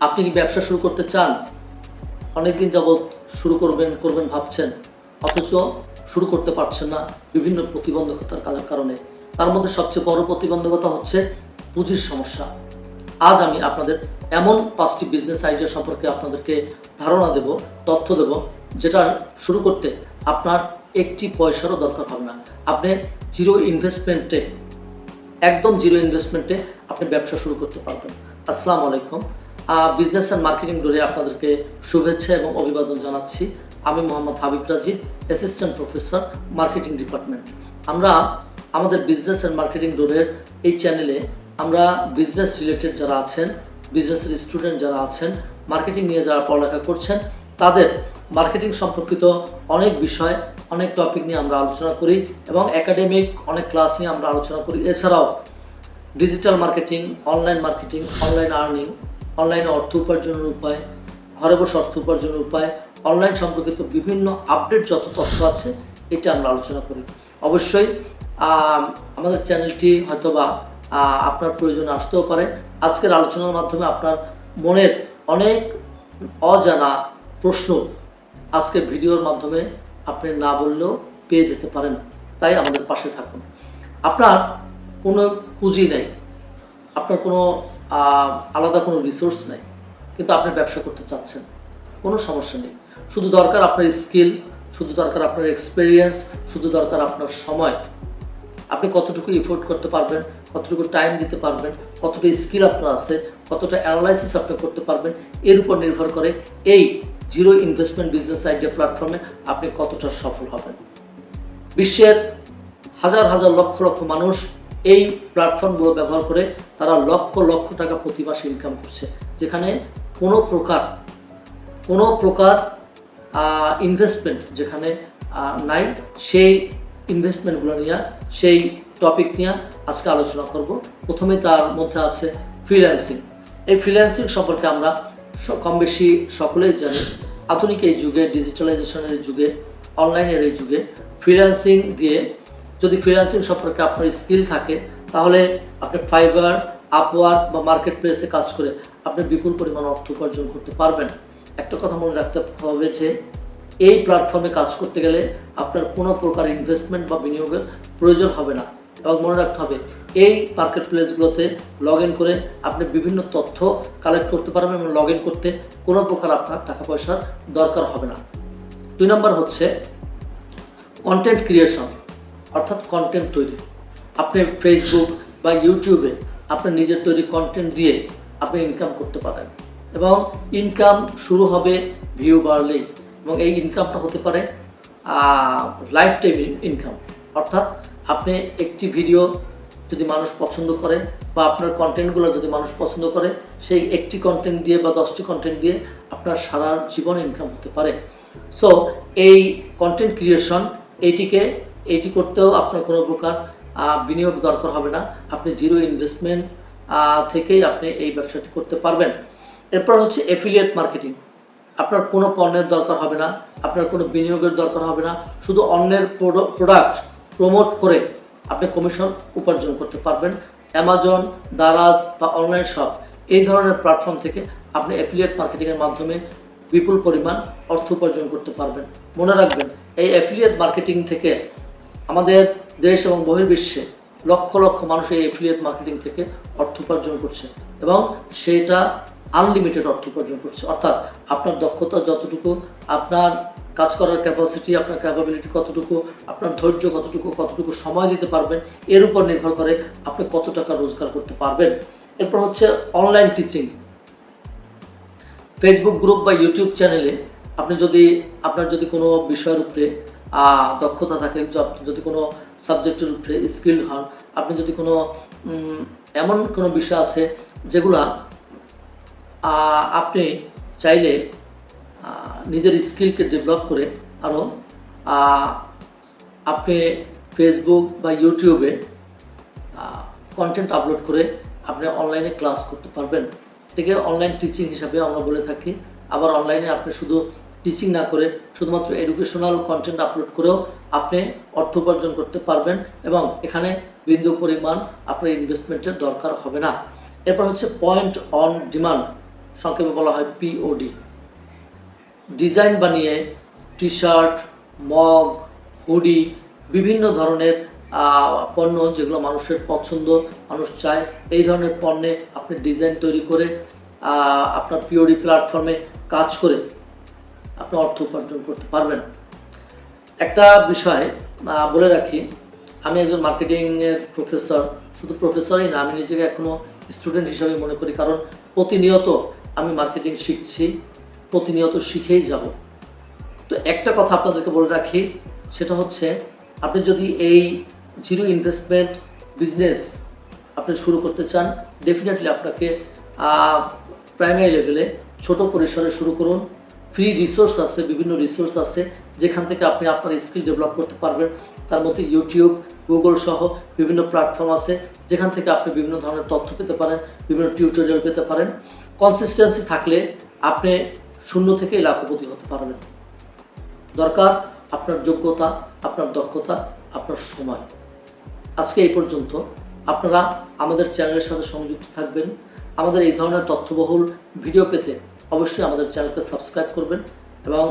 আপনি কি ব্যবসা শুরু করতে চান? অনেকদিন যাবৎ শুরু করবেন করবেন ভাবছেন। অথচ শুরু করতে পারছেন না বিভিন্ন প্রতিবন্ধকতার কারণ- তার মধ্যে সবচেয়ে বড় প্রতিবন্ধকতা হচ্ছে পুঁজির সমস্যা। আজ আমি আপনাদের এমন পাঁচটি বিজনেস আইডিয়া সম্পর্কে আপনাদেরকে ধারণা দেব, তথ্য দেব, যেটা শুরু করতে আপনার একটি পয়সারও দরকার হবে না। আপনি জিরো ইনভেস্টমেন্টে একদম জিরো ইনভেস্টমেন্টে আপনি ব্যবসা শুরু করতে পারবেন। আসসালামু আলাইকুম। বিজনেস অ্যান্ড মার্কেটিং ডোরে আপনাদেরকে শুভেচ্ছা এবং অভিবাদন জানাচ্ছি। আমি মোহাম্মদ হাবিব রাজি অ্যাসিস্ট্যান্ট প্রফেসর মার্কেটিং ডিপার্টমেন্ট আমরা আমাদের বিজনেস অ্যান্ড মার্কেটিং ডোরের এই চ্যানেলে আমরা বিজনেস রিলেটেড যারা আছেন বিজনেসের স্টুডেন্ট যারা আছেন মার্কেটিং নিয়ে যারা পড়ালেখা করছেন, তাদের মার্কেটিং সম্পর্কিত অনেক বিষয়, অনেক টপিক নিয়ে আমরা আলোচনা করি এবং একাডেমিক অনেক ক্লাস নিয়ে আমরা আলোচনা করি। এছাড়াও digital marketing online marketing online earning অনলাইনে অর্থ উপার্জনের উপায়, ঘরে বসে অর্থ উপার্জনের উপায়, অনলাইন সম্পর্কিত বিভিন্ন আপডেট যত তথ্য আছে, এটা আমরা আলোচনা করি। অবশ্যই আমাদের চ্যানেলটি হয়তোবা আপনার প্রয়োজন আসতেও পারে। আজকের আলোচনার মাধ্যমে আপনার মনের অনেক অজানা প্রশ্ন আজকের ভিডিওর মাধ্যমে আপনি না বললেও পেয়ে যেতে পারেন। তাই আমাদের পাশে থাকুন। আপনার কোনো পুঁজি নেই। আপনার কোনো আলাদা কোনো রিসোর্স নেই, কিন্তু আপনি ব্যবসা করতে চাচ্ছেন, কোনো সমস্যা নেই। শুধু দরকার আপনার স্কিল শুধু দরকার আপনার এক্সপিরিয়েন্স শুধু দরকার আপনার সময়। আপনি কতটুকু এফোর্ট করতে পারবেন, কতটুকু টাইম দিতে পারবেন, কতটা স্কিল আপনার আছে, কতটা অ্যানালাইসিস আপনি করতে পারবেন, এর উপর নির্ভর করে এই জিরো ইনভেস্টমেন্ট বিজনেস আইডিয়া প্ল্যাটফর্মে আপনি কতটা সফল হবেন। বিশ্বের হাজার হাজার লক্ষ লক্ষ মানুষ এই প্ল্যাটফর্মগুলো ব্যবহার করে তারা লক্ষ লক্ষ টাকা প্রতি মাসে ইনকাম করছে। যেখানে কোনো প্রকার কোনো প্রকার ইনভেস্টমেন্ট যেখানে নাই, সেই ইনভেস্টমেন্টগুলো নিয়ে, সেই টপিক নিয়ে আজকে আলোচনা করব। প্রথমে তার মধ্যে আছে ফ্রিল্যান্সিং এই ফ্রিল্যান্সিং সম্পর্কে আমরা কম বেশি সকলেই জানি। আধুনিক এই যুগে ডিজিটালাইজেশনের যুগে অনলাইনের এই যুগে ফ্রিল্যান্সিং দিয়ে যদি ফ্রিল্যান্সিং সম্পর্কে আপনার স্কিল থাকে, তাহলে আপনি ফাইবার, আপওয়ার্ক বা মার্কেট প্লেসে কাজ করে আপনি বিপুল পরিমাণ অর্থ উপার্জন করতে পারবেন। একটা কথা মনে রাখতে হবে যে, এই প্ল্যাটফর্মে কাজ করতে গেলে আপনার কোনো প্রকার ইনভেস্টমেন্ট বা বিনিয়োগের প্রয়োজন হবে না। এবং মনে রাখতে হবে, এই মার্কেট প্লেসগুলোতে লগ ইন করে আপনি বিভিন্ন তথ্য কালেক্ট করতে পারবেন এবং লগ ইন করতে কোনো প্রকার আপনার টাকা পয়সার দরকার হবে না। দুই নম্বর হচ্ছে কন্টেন্ট ক্রিয়েশন অর্থাৎ কন্টেন্ট তৈরি। আপনি ফেসবুক বা ইউটিউবে আপনার নিজের তৈরি কন্টেন্ট দিয়ে আপনি ইনকাম করতে পারেন। এবং ইনকাম শুরু হবে ভিউ বাড়লেই এবং এই ইনকামটা হতে পারে লাইফ টাইম ইনকাম অর্থাৎ আপনি একটি ভিডিও যদি মানুষ পছন্দ করে বা আপনার কন্টেন্টগুলো যদি মানুষ পছন্দ করে, সেই একটি কন্টেন্ট দিয়ে বা দশটি কন্টেন্ট দিয়ে আপনার সারা জীবন ইনকাম হতে পারে। সো এই কন্টেন্ট ক্রিয়েশন এইটিকে এইটি করতেও আপনার কোনো প্রকার বিনিয়োগ দরকার হবে না। আপনি জিরো ইনভেস্টমেন্ট থেকেই আপনি এই ব্যবসাটি করতে পারবেন। এরপর হচ্ছে এফিলিয়েট মার্কেটিং আপনার কোনো পণ্যের দরকার হবে না, আপনার কোনো বিনিয়োগের দরকার হবে না। শুধু অন্যের প্রোডাক্ট প্রমোট করে আপনি কমিশন উপার্জন করতে পারবেন। অ্যামাজন দারাজ বা অনলাইন শপ এই ধরনের প্ল্যাটফর্ম থেকে আপনি অ্যাফিলিয়েট মার্কেটিংয়ের মাধ্যমে বিপুল পরিমাণ অর্থ উপার্জন করতে পারবেন। মনে রাখবেন, এই অ্যাফিলিয়েট মার্কেটিং থেকে আমাদের দেশ এবং বহির্বিশ্বে লক্ষ লক্ষ মানুষ এই অ্যাফিলিয়েট মার্কেটিং থেকে অর্থ উপার্জন করছে এবং সেটা আনলিমিটেড অর্থ উপার্জন করছে। অর্থাৎ আপনার দক্ষতা যতটুকু, আপনার কাজ করার ক্যাপাসিটি আপনার ক্যাপাবিলিটি কতটুকু, আপনার ধৈর্য কতটুকু কতটুকু সময় দিতে পারবেন, এর উপর নির্ভর করে আপনি কত টাকা রোজগার করতে পারবেন। এরপর হচ্ছে অনলাইন টিচিং ফেসবুক গ্রুপ বা ইউটিউব চ্যানেলে আপনি যদি, আপনার যদি কোনো বিষয়ের উপরে দক্ষতা থাকে যদি কোনো সাবজেক্টের উপরে স্কিল্ড হন, আপনি যদি কোনো এমন কোনো বিষয় আছে যেগুলা আপনি চাইলে নিজের স্কিলকে ডেভেলপ করে আরও আপনি ফেসবুক বা ইউটিউবে কন্টেন্ট আপলোড করে আপনি অনলাইনে ক্লাস করতে পারবেন। এটাকে অনলাইন টিচিং হিসাবে আমরা বলে থাকি। আবার অনলাইনে আপনি শুধু টিচিং না করে শুধুমাত্র এডুকেশনাল কন্টেন্ট আপলোড করেও আপনি অর্থ উপার্জন করতে পারবেন এবং এখানে বিন্দু পরিমাণ আপনার ইনভেস্টমেন্টের দরকার হবে না। এরপর হচ্ছে পয়েন্ট অন ডিমান্ড সংক্ষেপে বলা হয় পিওডি ডিজাইন বানিয়ে টি শার্ট মগ হুডি বিভিন্ন ধরনের পণ্য যেগুলো মানুষের পছন্দ, মানুষ চায়, এই ধরনের পণ্যে আপনি ডিজাইন তৈরি করে আপনার পিওডি প্ল্যাটফর্মে কাজ করে আপনি অর্থ উপার্জন করতে পারবেন। একটা বিষয় বলে রাখি, আমি একজন মার্কেটিংয়ের প্রফেসর, শুধু প্রফেসরই না, আমি নিজেকে এখনও স্টুডেন্ট হিসাবে মনে করি, কারণ প্রতিনিয়ত আমি মার্কেটিং শিখছি, প্রতিনিয়ত শিখেই যাব। তো একটা কথা আপনাদেরকে বলে রাখি, সেটা হচ্ছে, আপনি যদি এই জিরো ইনভেস্টমেন্ট বিজনেস আপনি শুরু করতে চান ডেফিনেটলি আপনাকে প্রাইমারি লেভেলে ছোট পরিসরে শুরু করুন ফ্রি রিসোর্স আছে, বিভিন্ন রিসোর্স আছে, যেখান থেকে আপনি আপনার স্কিল ডেভেলপ করতে পারবেন। তার মধ্যে ইউটিউব গুগল সহ বিভিন্ন প্ল্যাটফর্ম আছে, যেখান থেকে আপনি বিভিন্ন ধরনের তথ্য পেতে পারেন, বিভিন্ন টিউটোরিয়াল পেতে পারেন। কনসিস্টেন্সি থাকলে আপনি শূন্য থেকে লাখপতি হতে পারবেন। দরকার আপনার যোগ্যতা, আপনার দক্ষতা, আপনার সময়। আজকে এই পর্যন্ত। আপনারা আমাদের চ্যানেলের সাথে সংযুক্ত থাকবেন। আমাদের এই ধরনের তথ্যবহুল ভিডিও পেতে অবশ্যই আমাদের চ্যানেলকে সাবস্ক্রাইব করবেন এবং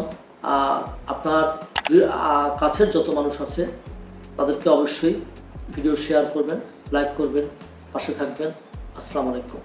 আপনার কাছের যত মানুষ আছে, তাদেরকে অবশ্যই ভিডিও শেয়ার করবেন, লাইক করবেন, পাশে থাকবেন। আসসালামু আলাইকুম।